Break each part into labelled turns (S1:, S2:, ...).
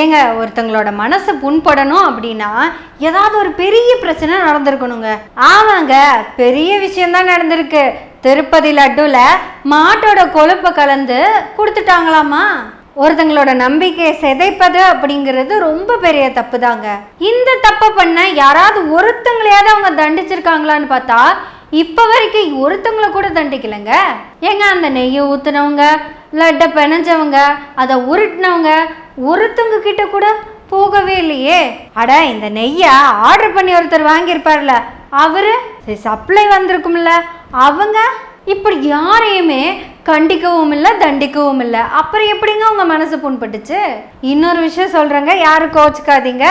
S1: ஏங்க ஒருத்தங்களோட மனசு புண்படணும் அப்படின்னா ஏதாவது ஒரு பெரிய பிரச்சனை நடந்திருக்கணுங்க. ஆமாங்க பெரிய விஷயம்தான் நடந்திருக்கு. திருப்பதி லட்டுல மாட்டோட கொழுப்பை கலந்து கொடுத்துட்டாங்களாமா? ஒருத்தங்களோட நம்பிக்கையை சிதைப்பது அப்படிங்கிறது ரொம்ப பெரிய தப்பு தாங்க இந்த தப்பை பண்ண யாராவது ஒருத்தங்களையாவது அவங்க தண்டிச்சிருக்காங்களான்னு பார்த்தா இப்போ வரைக்கும் ஒருத்தவங்கள கூட தண்டிக்கலைங்க. ஏங்க அந்த நெய்யை ஊற்றுனவங்க லட்டை பிணைஞ்சவங்க அதை உருட்டினவங்க ஒருத்தவங்க கிட்ட கூட போகவே இல்லையே. அட இந்த நெய்யை ஆர்டர் பண்ணி ஒருத்தர் வாங்கியிருப்பார்ல. அவரு சப்ளை வந்திருக்கும்ல. அவங்க இப்படி யாரையுமே கண்டிக்கவும் இல்லை தண்டிக்கவும் இல்லை. அப்புறம் எப்படிங்க உங்க மனசு புண்பட்டுச்சு? இன்னொரு விஷயம் சொல்றேங்க யாரும் கோச்சுக்காதீங்க.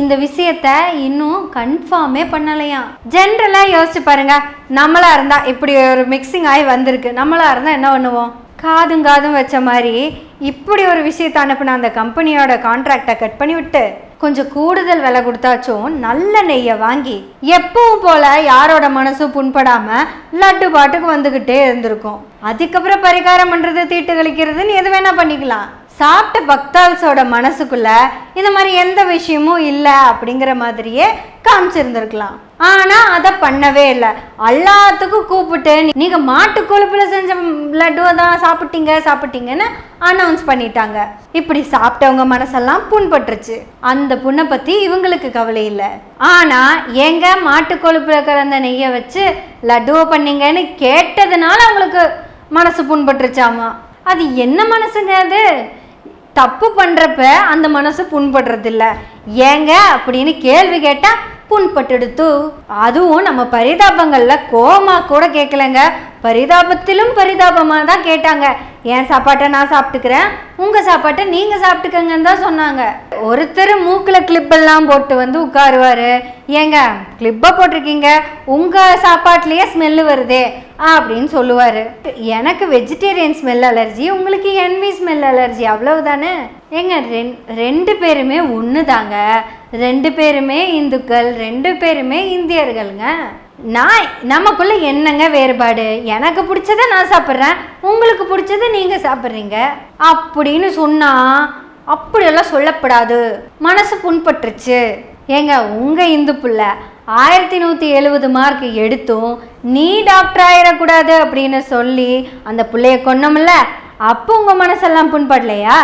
S1: இந்த விஷயத்த இன்னும் கன்ஃபார்மே பண்ணலையாம் ஜென்ரலா யோசிச்சு பாருங்க நம்மளா இருந்தா இப்படி ஒரு மிக்சிங் ஆகி வந்திருக்கு. நம்மளா இருந்தா என்ன பண்ணுவோம்? காதும் காதும் வச்ச மாதிரி இப்படி ஒரு விஷயத்தை அனுப்புன அந்த கம்பெனியோட கான்ட்ராக்டை கட் பண்ணி விட்டு கொஞ்சம் கூடுதல் விலை கொடுத்தாச்சும் நல்ல நெய்யை வாங்கி எப்பவும் போல யாரோட மனசும் புண்படாம லட்டு பாட்டுக்கு வந்துகிட்டே இருந்திருக்கும். அதுக்கப்புறம் பரிகாரம் பண்றது தீட்டு கழிக்கிறதுன்னு எது வேணா பண்ணிக்கலாம். சாப்பிட்ட பக்தால்ஸோட மனசுக்குள்ள இந்த மாதிரி எந்த விஷயமும் இல்லை அப்படிங்கிற மாதிரியே காமிச்சிருந்துருக்கலாம். ஆனா அதை பண்ணவே இல்லை. எல்லாத்துக்கும் கூப்பிட்டு நீங்க மாட்டு கொழுப்புல செஞ்ச லட்டுவை தான் சாப்பிட்டீங்க சாப்பிட்டீங்கன்னு அனௌன்ஸ் பண்ணிட்டாங்க. இப்படி சாப்பிட்டவங்க மனசெல்லாம் புண்பட்டுருச்சு. அந்த புண்ணை பத்தி இவங்களுக்கு கவலை இல்லை. ஆனா எங்க மாட்டு கொழுப்புல கலந்த நெய்யை வச்சு லட்டுவை பண்ணீங்கன்னு கேட்டதுனால அவங்களுக்கு மனசு புண்பட்டுருச்சாமா? அது என்ன மனசுங்க அது? தப்பு பண்ணுறப்ப அந்த மனசு புண்படுறதில்ல. ஏங்க அப்படின்னு கேள்வி கேட்டால் புண்பட்டுடுத்து. அதுவும் நம்ம பரிதாபங்களில் கோமா கூட கேட்கலங்க பரிதாபத்திலும் பரிதாபமாக தான் கேட்டாங்க. என் சாப்பாட்டை நான் சாப்பிட்டுக்கிறேன். உங்கள் சாப்பாட்டை நீங்கள் சாப்பிட்டுக்கங்கன்னு தான் சொன்னாங்க. ஒருத்தர் மூக்கில் கிளிப்பெல்லாம் போட்டு வந்து உட்காருவாரு. ஏங்க கிளிப்பை போட்டிருக்கீங்க. உங்கள் சாப்பாட்லேயே ஸ்மெல்லு வருதே அப்படின்னு சொல்லுவார். எனக்கு வெஜிடேரியன் ஸ்மெல் அலர்ஜி உங்களுக்கு என்வி ஸ்மெல் அலர்ஜி அவ்வளவுதானே? ஏங்க ரெண் ரெண்டு பேருமே ஒன்று தாங்க ரெண்டு பேருமே இந்துக்கள் ரெண்டு பேருமே இந்தியர்களுங்க. நான் நமக்குள்ள என்னங்க வேறுபாடு? எனக்கு பிடிச்சத நான் சாப்பிட்றேன் உங்களுக்கு பிடிச்சத நீங்கள் சாப்பிட்றீங்க. அப்படின்னு சொன்னால் அப்படியெல்லாம் சொல்லப்படாது. மனசு புண்பட்டுருச்சு. ஏங்க உங்கள் இந்து பிள்ளை ஆயிரத்தி நூற்றி எழுபது மார்க் எடுத்தும் நீ டாக்டர் ஆயிடக்கூடாது அப்படின்னு சொல்லி அந்த பிள்ளைய கொன்னோம்ல அப்போ உங்கள் மனசெல்லாம் புண்படலையா?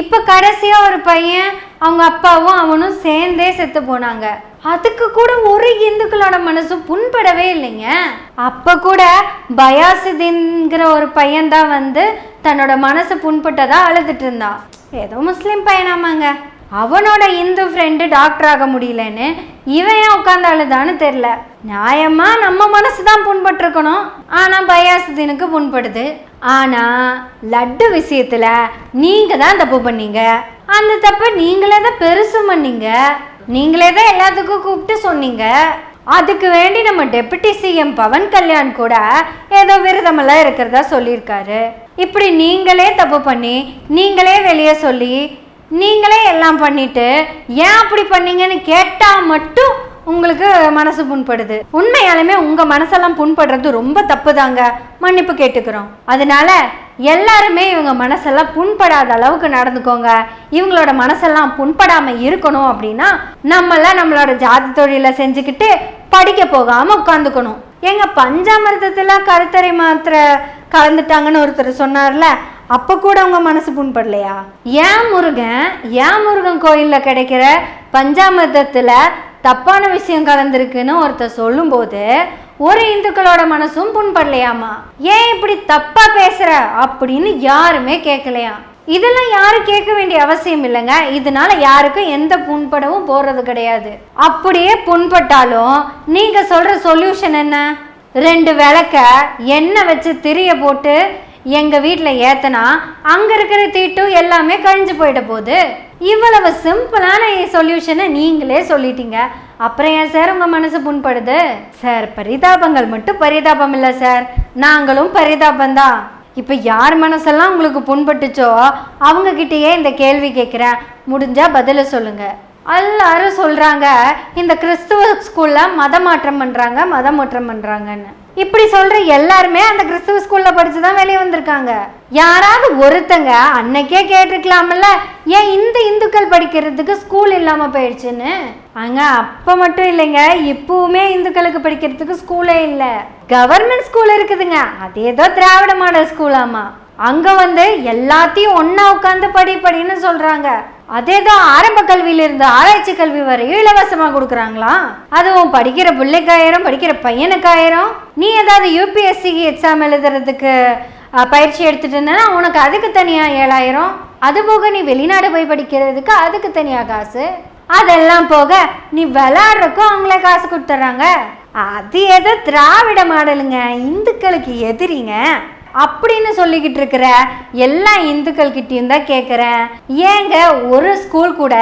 S1: இப்போ கடைசியாக ஒரு பையன் அவங்க அப்பாவும் அவனும் சேர்ந்தே செத்து போனாங்க. அதுக்கு கூட ஒரு இந்துக்களோட மனசும் புண்படவே இல்லைங்க. அப்போ கூட பயாசுதீன்கிற ஒரு பையன் தான் வந்து தன்னோட மனசு புண்பட்டதா அழுதுட்டு இருந்தான். ஏதோ முஸ்லீம் பையனாமாங்க. அவனோட இந்து ஃப்ரெண்டு டாக்டர் ஆக முடியலன்னு இவன் ஏன் உட்காந்து அழுதான்னு தெரில. நியாயமாக நம்ம மனசு தான் புண்பட்டிருக்கணும். ஆனால் பயாசுதீனுக்கு புண்படுது. ஆனால் லட்டு விஷயத்தில் நீங்கள் தான் தப்பு பண்ணீங்க. அந்த தப்பை நீங்களே தான் பெருசு பண்ணீங்க. நீங்களே தான் எல்லாத்துக்கும் கூப்பிட்டு சொன்னீங்க. அதுக்கு வேண்டி நம்ம டெபுட்டி சிஎம் பவன் கல்யாண் கூட ஏதோ விரதமெல்லாம் இருக்கிறதா சொல்லியிருக்காரு. இப்படி நீங்களே தப்பு பண்ணி நீங்களே வெளியே சொல்லி நீங்களே எல்லாம் பண்ணிட்டு ஏன் அப்படி பண்ணீங்கன்னு கேட்டால் மட்டும் உங்களுக்கு மனசு புண்படுது. உண்மையாலுமே உங்க மனசெல்லாம் புண்படுறது ரொம்ப தப்பு தாங்க மன்னிப்பு கேட்டுக்கிறோம். அதனால எல்லாருமே இவங்க மனசெல்லாம் புண்படாத அளவுக்கு நடந்துக்கோங்க. இவங்களோட மனசெல்லாம் புண்படாம இருக்கணும் அப்படின்னா நம்மளாம் நம்மளோட ஜாதி தொழிலை செஞ்சுக்கிட்டு படிக்க போகாம உட்காந்துக்கணும். எங்க பஞ்சாமிரதத்துல கருத்தரை மாத்திரை கலந்துட்டாங்கன்னு ஒருத்தர் சொன்னார்ல அப்ப கூட உங்க மனசு புண்படலையா? ஏன் முருகன் ஏன் முருகன் கோயில்ல கிடைக்கிற பஞ்சாமிர்தத்தில் தப்பான விஷயம் கலந்துருக்குன்னு ஒருத்தர் சொல்லும்போது ஒரு இந்துக்களோட மனசும் புண்படலையாமா? ஏன் இப்படி தப்பா பேசுற? அப்படின்னு யாருமே கேட்கலையாம் இதெல்லாம் யாரும் கேட்க வேண்டிய அவசியம் இல்லைங்க. இதனால யாருக்கும் எந்த புண்படவும் போறது கிடையாது. அப்படியே புண்பட்டாலும் நீங்க சொல்ற சொல்யூஷன் என்ன? ரெண்டு விளக்க எண்ணெய் வச்சு திரிய போட்டு எங்க வீட்டில் ஏத்தனா அங்க இருக்கிற தீட்டும் எல்லாமே கழிஞ்சு போயிட போகுது. இவ்வளவு சிம்பிளான சொல்யூஷனை நீங்களே சொல்லிட்டீங்க. அப்புறம் ஏன் சார் உங்கள் மனசு புண்படுது? சார் பரிதாபங்கள் மட்டும் பரிதாபம் இல்லை சார். நாங்களும் பரிதாபம் தான் இப்போ யார் மனசெல்லாம் உங்களுக்கு புண்பட்டுச்சோ அவங்கக்கிட்டேயே இந்த கேள்வி கேட்குறேன் முடிஞ்சால் பதிலை சொல்லுங்கள் எல்லாரும் சொல்கிறாங்க இந்த கிறிஸ்துவ ஸ்கூலில் மதமாற்றம் மாற்றம் மதமாற்றம் பண்ணுறாங்கன்னு மாற்றம் இப்படி சொல்ற எல்லாருமே அந்த கிறிஸ்துவ ஸ்கூல்ல படித்து தான் வெளியே வந்திருக்காங்க. யாராவது ஒருத்தங்க அன்னைக்கே கேட்டிருக்கலாம்ல ஏன் இந்த இந்துக்கள் படிக்கிறதுக்கு ஸ்கூல் இல்லாம போயிடுச்சுன்னு? அங்க அப்ப மட்டும் இல்லைங்க இப்பவுமே இந்துக்களுக்கு படிக்கிறதுக்கு ஸ்கூலே இல்லை. கவர்மெண்ட் ஸ்கூல் இருக்குதுங்க. அது ஏதோ திராவிட மாடல் ஸ்கூலாமா அங்க வந்து எல்லாத்தையும் ஒன்றா உட்காந்து படி படின்னு அதே அதேதான் ஆரம்ப கல்வியிலிருந்து ஆராய்ச்சி கல்வி வரையும் இலவசமாக கொடுக்குறாங்களா? அதுவும் படிக்கிற பிள்ளைக்காயிரம் படிக்கிற பையனுக்காயிரம் நீ ஏதாவது யூபிஎஸ்சிக்கு எக்ஸாம் எழுதுறதுக்கு பயிற்சி எடுத்துட்டுன்னா உனக்கு அதுக்கு தனியாக ஏழாயிரம். அது போக நீ வெளிநாடு போய் படிக்கிறதுக்கு அதுக்கு தனியாக காசு. அதெல்லாம் போக நீ விளையாடுறதுக்கும் அவங்களே காசு கொடுத்துட்றாங்க. அது ஏதோ திராவிட மாடலுங்க. இந்துக்களுக்கு எதிரிங்க. அப்படின்னு சொல்லிக்கிட்டு இருக்கிற எல்லா இந்துக்கள் கிட்டேயும் தான் கேட்குறேன் ஏங்க ஒரு ஸ்கூல் கூட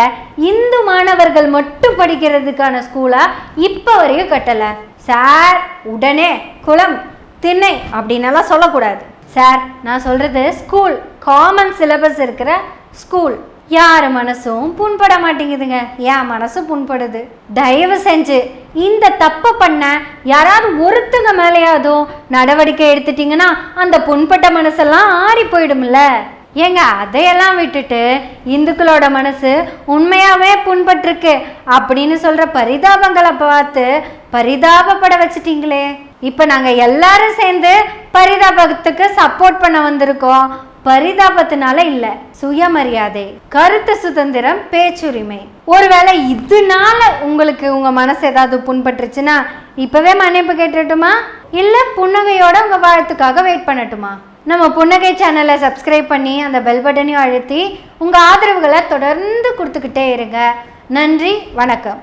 S1: இந்து மாணவர்கள் மட்டும் படிக்கிறதுக்கான ஸ்கூலாக இப்போ வரையும் கட்டலை. சார் உடனே குளம் திண்ணை அப்படின்னலாம் சொல்லக்கூடாது. சார் நான் சொல்கிறது ஸ்கூல் காமன் சிலபஸ் இருக்கிற ஸ்கூல் யார் மனசும் புண்பட மாட்டேங்குதுங்க. என் மனசு புண்படுது? தயவு செஞ்சு இந்த தப்பை பண்ண யாராவது ஒருத்தங்க மேலேயாவதும் நடவடிக்கை எடுத்துட்டீங்கன்னா அந்த புண்பட்ட மனசெல்லாம் ஆறி போயிடும்ல. ஏங்க அதையெல்லாம் விட்டுட்டு இந்துக்களோட மனசு உண்மையாகவே புண்பட்டிருக்கு அப்படின்னு சொல்கிற பரிதாபங்களை பார்த்து பரிதாபப்பட வச்சிட்டிங்களே. இப்போ நாங்கள் எல்லாரும் சேர்ந்து பரிதாபத்துக்கு சப்போர்ட் பண்ண வந்திருக்கோம். பரிதாபத்தினால இல்ல சுயமரியாதை கருத்து சுதந்திரம் பேச்சுரிமை. ஒருவேளை இதனால உங்களுக்கு உங்க மனசு ஏதாவது புண்பட்டுருச்சுன்னா இப்பவே மன்னிப்பு கேட்டுட்டுமா இல்ல புன்னகையோட உங்க வாழ்த்துக்காக வெயிட் பண்ணட்டுமா? நம்ம புன்னகை சேனலை சப்ஸ்கிரைப் பண்ணி அந்த பெல் பட்டனையும் அழுத்தி உங்க ஆதரவுகளை தொடர்ந்து கொடுத்துக்கிட்டே இருங்க. நன்றி வணக்கம்.